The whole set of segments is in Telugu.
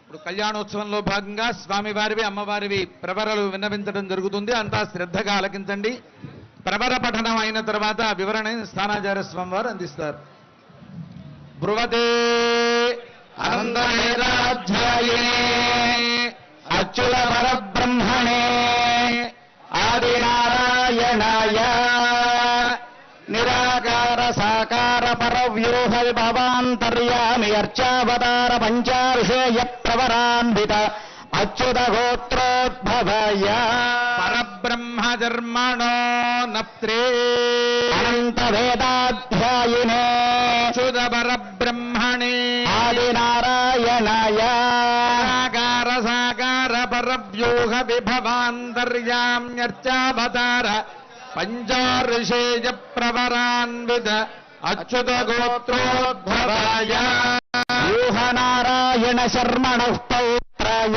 ఇప్పుడు కళ్యాణోత్సవంలో భాగంగా స్వామివారివి అమ్మవారివి ప్రవరలు విన్నవించడం జరుగుతుంది. అంతా శ్రద్ధగా ఆలకించండి. ప్రవర పఠనం అయిన తర్వాత వివరణ స్థానాచార్య స్వామి వారు అందిస్తారు బ్రువతే అనందమేరాధ్యాయే పరవ్యూహ విభవాంతర్యామి అర్చావతార పంచారుషేయ ప్రవరాన్విత అచ్యుత గోత్రోద్భవాయ పరబ్రహ్మ ధర్మణో నప్త్రే అనంత వేదాధ్యాయినే చ్యుత అచ్యుత గోత్రోద్భవాయ వ్యూహనారాయణ శర్మణ పౌత్రాయ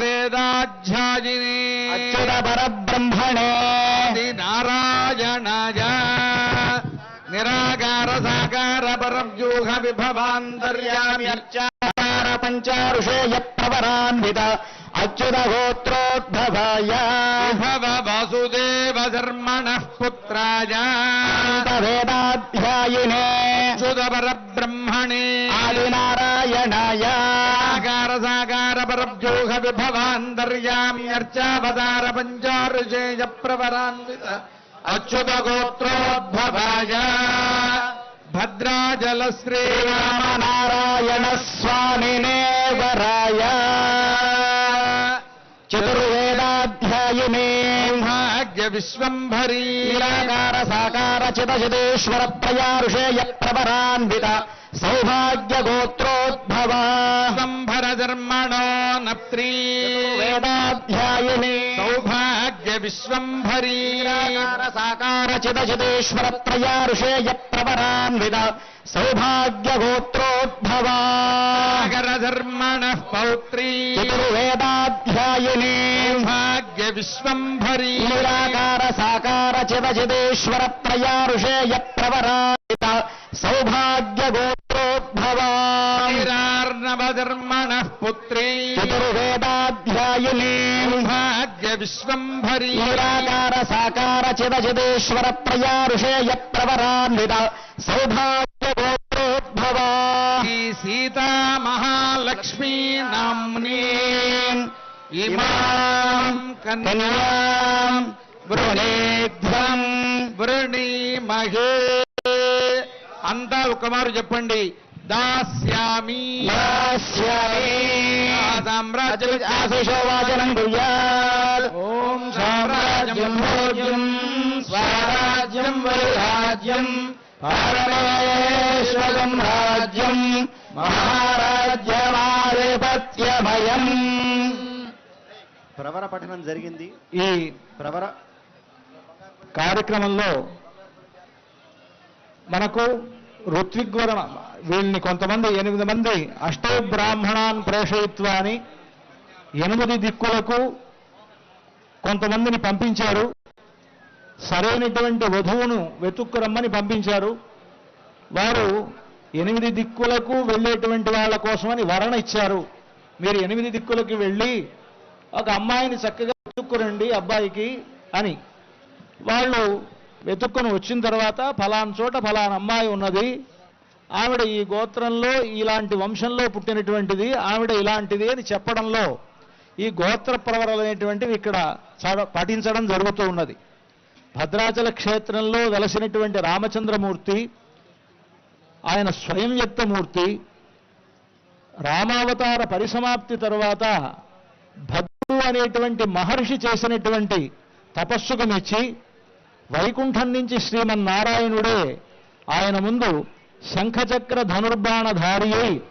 వేదాధ్యాయిని అచ్యుత పరబ్రహ్మణే నారాయణాయ నిరాకార సాకార పరవ్యూహ విభవాంతర్యామ్యర్చ అర్చార పంచారుషేయ ప్రవరాన్విత. అచ్యుత గోత్రోద్భవాయ భవ వాసుదేవ ధర్మణ పుత్రాయ అనంత వేదాధ్యాయినే అచ్యుత పరబ్రహ్మణే ఆదినారాయణాయ సాకార సాకార పరవ్యూహ విభవాంతర్యామ్యర్చావతార పంచారుషేయ ప్రవరాన్విత అచ్యుత గోత్రోద్భవాయ భద్రాజల శ్రీరామ రామనారాయణ స్వామినే వరాయ చతుర్వేదాధ్యాయినే భాగ్య విశ్వంభరీ నీలాకార సాకార చితచితేశ్వర ప్రయారుషేయ విశ్వంభరీ. సాకార చితచితేశ్వర ప్రయారుషేయ ప్రవరాన్విత సౌభాగ్య గోత్రోద్భవ సాగర ధర్మణ పౌత్రీ. చతుర్వేదాధ్యాయిని. సౌభాగ్య విశ్వంభరీ నిరాకార సాకార చిదచిదేశ్వర సౌభాగ్య గోత్రోద్భవ విశ్వంభరీ. నిరాకార సాకార చిదచిదేశ్వర ప్రయారుషేయ ప్రవరాన్విత సౌభాగ్య గోత్రోద్భవ ఈ సీతా మహాలక్ష్మీ నామ్నీ ఇమాం కన్యా కన్యాం వృణేధ్వం వృణీమహే. అంతా ఒకమారు చెప్పండి. దాస్యామి దాస్యామి సామ్రాజ్యం ఆశిషో వాచనం కుర్యాత్ ఓం సామ్రాజ్యం భోజ్యం స్వరాజ్యం వైరాజ్యం పరమేశ్వరం రాజ్యం మహారాజ్యమాధిపత్యమయం ప్రవర పఠనం జరిగింది. ఈ ప్రవర కార్యక్రమంలో మనకు ఋత్విగ్వరణ. వీళ్ళని కొంతమంది ఎనిమిది మంది అష్టౌ బ్రాహ్మణాన్ ప్రేషయిత్వ ఎనిమిది దిక్కులకు కొంతమందిని పంపించారు. సరైనటువంటి వధువును వెతుక్కురమ్మని పంపించారు. వారు ఎనిమిది దిక్కులకు వెళ్ళేటువంటి వాళ్ళ కోసమని వరణ ఇచ్చారు. మీరు ఎనిమిది దిక్కులకి వెళ్ళి ఒక అమ్మాయిని చక్కగా వెతుక్కురండి అబ్బాయికి అని. వాళ్ళు వెతుక్కొని వచ్చిన తర్వాత ఫలాన్ చోట ఫలాన్ అమ్మాయి ఉన్నది. ఆవిడ ఈ గోత్రంలో ఇలాంటి వంశంలో పుట్టినటువంటిది ఆవిడ ఇలాంటిది అని చెప్పడంలో ఈ గోత్ర ప్రవరలు అనేటువంటివి ఇక్కడ పఠించడం జరుగుతూ ఉన్నది. భద్రాచల క్షేత్రంలో వెలసినటువంటి రామచంద్రమూర్తి ఆయన స్వయం వ్యక్తమూర్తి రామావతార పరిసమాప్తి తరువాత భద్రుడు అనేటువంటి మహర్షి చేసినటువంటి తపస్సుకు మెచ్చి వైకుంఠం నుంచి శ్రీమన్నారాయణుడే ఆయన ముందు శంఖచక్ర ధనుర్బాణధారి అయి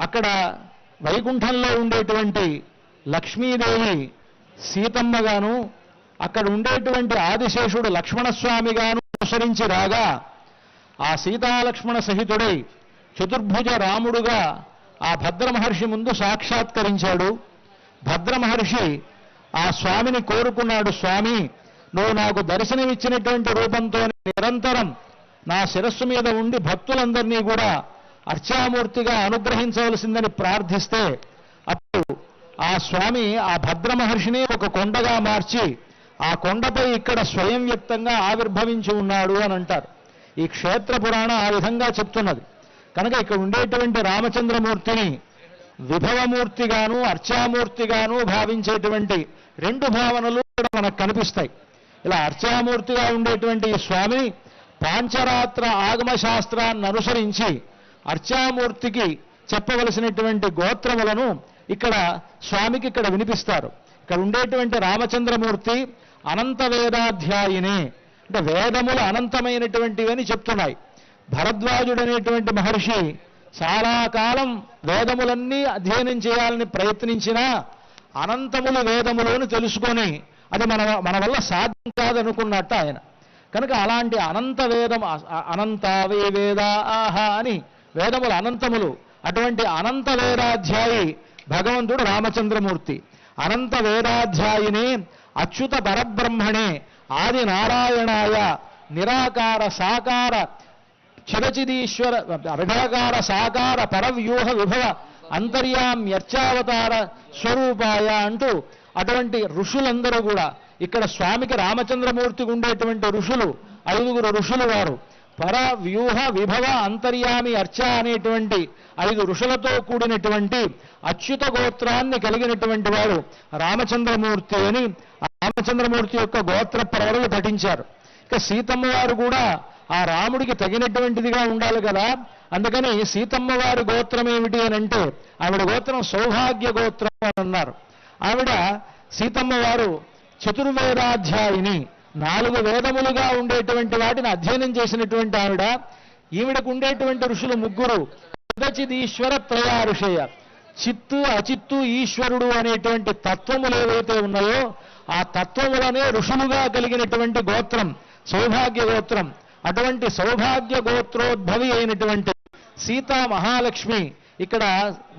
అక్కడ వైకుంఠంలో ఉండేటువంటి లక్ష్మీదేవి సీతమ్మగాను అక్కడ ఉండేటువంటి ఆదిశేషుడు లక్ష్మణస్వామిగాను అనుసరించి రాగా ఆ సీతాలక్ష్మణ సహితుడై చతుర్భుజ రాముడుగా ఆ భద్రమహర్షి ముందు సాక్షాత్కరించాడు. భద్రమహర్షి ఆ స్వామిని కోరుకున్నాడు స్వామి నువ్వు నాకు దర్శనమిచ్చినటువంటి రూపంతో నిరంతరం నా శిరస్సు మీద ఉండి భక్తులందరినీ కూడా అర్చామూర్తిగా అనుగ్రహించవలసిందని ప్రార్థిస్తే అప్పుడు ఆ స్వామి ఆ భద్ర మహర్షిని ఒక కొండగా మార్చి ఆ కొండపై ఇక్కడ స్వయం వ్యక్తంగా ఆవిర్భవించి ఉన్నాడు అని అంటారు. ఈ క్షేత్ర పురాణం ఆ విధంగా చెప్తున్నది. కనుక ఇక్కడ ఉండేటువంటి రామచంద్రమూర్తిని విభవమూర్తిగాను అర్చామూర్తిగాను భావించేటువంటి రెండు భావనలు ఇక్కడ మనకు కనిపిస్తాయి. ఇలా అర్చామూర్తిగా ఉండేటువంటి ఈ స్వామి పాంచరాత్ర ఆగమ శాస్త్రాన్ని అనుసరించి అర్చామూర్తికి చెప్పవలసినటువంటి గోత్రములను ఇక్కడ స్వామికి ఇక్కడ వినిపిస్తారు. ఇక్కడ ఉండేటువంటి రామచంద్రమూర్తి అనంత వేదాధ్యాయిని అంటే వేదములు అనంతమైనటువంటివని చెప్తున్నాయి. భరద్వాజుడు అనేటువంటి మహర్షి చాలా కాలం వేదములన్నీ అధ్యయనం చేయాలని ప్రయత్నించినా అనంతములు వేదములు అని తెలుసుకొని అది మన మన వల్ల సాధ్యం కాదనుకున్నట్టు ఆయన. కనుక అలాంటి అనంత వేదం అ- అనంతావే వేద ఆహా అని వేదములు అనంతములు అటువంటి అనంత వేదాధ్యాయి భగవంతుడు రామచంద్రమూర్తి. అనంత వేదాధ్యాయిని అచ్యుత పరబ్రహ్మణే ఆది నారాయణాయ నిరాకార సాకార చిరచిదీశ్వర విభాకార సాకార పరవ్యూహ విభవ అంతర్యామ్యర్చావతార స్వరూపాయ అంటూ అటువంటి ఋషులందరూ కూడా ఇక్కడ స్వామికి రామచంద్రమూర్తికి ఉండేటువంటి ఋషులు ఐదుగురు ఋషులు వారు. పర వ్యూహ విభవ అంతర్యామి అర్చ అనేటువంటి ఐదు ఋషులతో కూడినటువంటి అచ్యుత గోత్రాన్ని కలిగినటువంటి వాడు రామచంద్రమూర్తి అని రామచంద్రమూర్తి యొక్క గోత్ర ప్రవరలు పఠించారు. ఇక సీతమ్మ వారు కూడా ఆ రాముడికి తగినటువంటిదిగా ఉండాలి కదా. అందుకని సీతమ్మ వారి గోత్రం ఏమిటి అని అంటే ఆవిడ గోత్రం సౌభాగ్య గోత్రం అని అన్నారు. ఆవిడ సీతమ్మ వారు చతుర్వేదాధ్యాయిని నాలుగు వేదములుగా ఉండేటువంటి వాటిని అధ్యయనం చేసినటువంటి ఆవిడ ఈవిడకు ఉండేటువంటి ఋషులు ముగ్గురు ఈశ్వర త్రయా ఋషయ చిత్తు అచిత్తు ఈశ్వరుడు అనేటువంటి తత్వములు ఏవైతే ఉన్నాయో ఆ తత్వములనే ఋషులుగా కలిగినటువంటి గోత్రం సౌభాగ్య గోత్రం అటువంటి సౌభాగ్య గోత్రోద్భవి అయినటువంటి సీతా మహాలక్ష్మి ఇక్కడ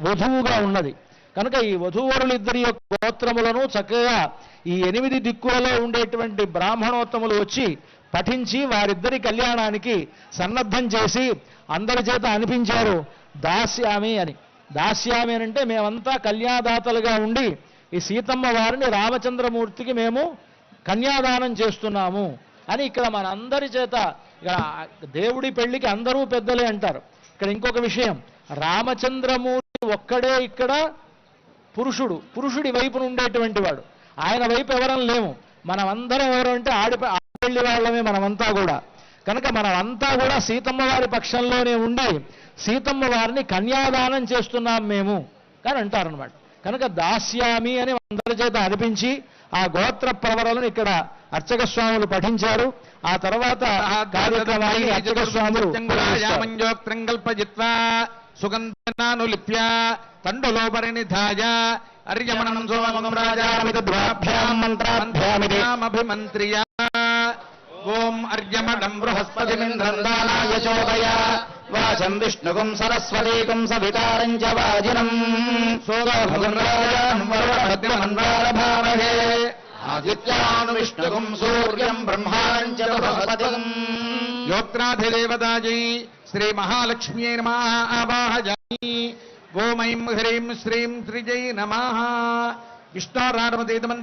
వధువుగా ఉన్నది. కనుక ఈ వధూవరులిద్దరి యొక్క గోత్రములను చక్కగా ఈ ఎనిమిది దిక్కులలో ఉండేటువంటి బ్రాహ్మణోత్తములు వచ్చి పఠించి వారిద్దరి కళ్యాణానికి సన్నద్ధం చేసి అందరి చేత అనిపించారు దాస్యామి అని. దాస్యామి అని అంటే మేమంతా కన్యాదాతలుగా ఉండి ఈ సీతమ్మ వారిని రామచంద్రమూర్తికి మేము కన్యాదానం చేస్తున్నాము అని ఇక్కడ మన అందరి చేత ఇక్కడ దేవుడి పెళ్ళికి అందరూ పెద్దలే అంటారు. ఇక్కడ ఇంకొక విషయం రామచంద్రమూర్తి ఒక్కడే ఇక్కడ పురుషుడు పురుషుడి వైపున ఉండేటువంటి వాడు. ఆయన వైపు ఎవరం లేము. మనమందరం ఎవరు అంటే ఆడి ఆడపెళ్ళి వాళ్ళమే మనమంతా కూడా. కనుక మనమంతా కూడా సీతమ్మ వారి పక్షంలోనే ఉండి సీతమ్మ వారిని కన్యాదానం చేస్తున్నాం మేము అని అంటారనమాట కనుక దాస్యామి అని అందరి చేత అనిపించి ఆ గోత్ర ప్రవరలను ఇక్కడ అర్చక స్వాములు పఠించారు. ఆ తర్వాత కార్యక్రమాన్ని అర్చక స్వాములు నిర్వహిస్తారు. మంజోక్త్రం కల్పజిత్వా సుగంధనానులిప్య తండులోపరినిధాయ అర్యమణం సోమం రాజామిత ద్వాభ్యాం మంత్రాభ్యామితి. అభిమంత్రియ ఓం అర్యమణం బృహస్పతిమింద్రం దానాయ చోదయ వాచం విష్ణుకుం సరస్వతీకుం సవితారం చ వాజినం. సోగభద్రమన్వారభామహే ఆదిత్యాను విష్ణుకుం సూర్యం బ్రహ్మాణం చ ఓం ఐం హ్రీం శ్రీం త్రిజై నమ విష్ణోరాడమతీతమం